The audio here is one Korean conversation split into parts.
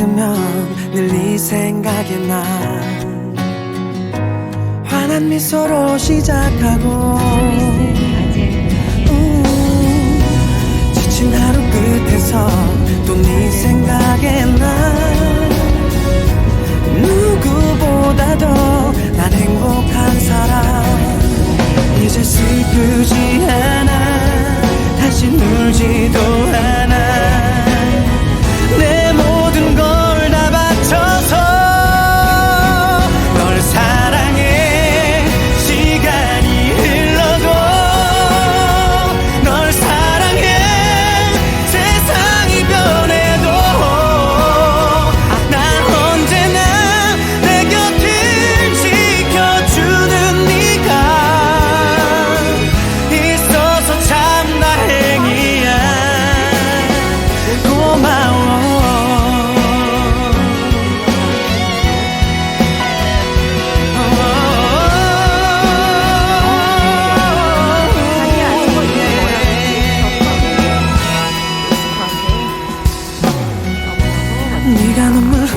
뜨면 늘 네 생각이 나. 환한 미소로 시작하고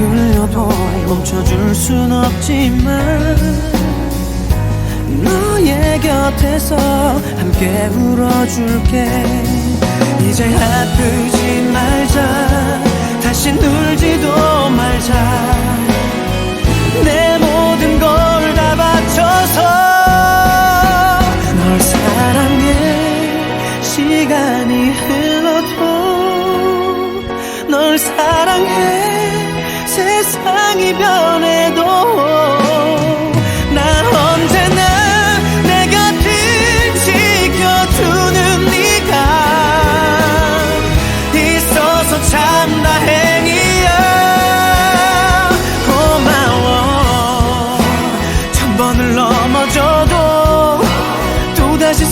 흘려도 멈춰줄 순 없지만 너의 곁에서 함께 울어줄게. 이제 아프지 말자. 다시 울지도 말자. 내 모든 걸 다 바쳐서 널 사랑해. 시간이 흘러도 널 사랑해 세상이 변해도 나 언제나 내 곁을 지켜주는 네가 있어서 참 다행이야. 고마워. 천 번을 넘어져도 또다시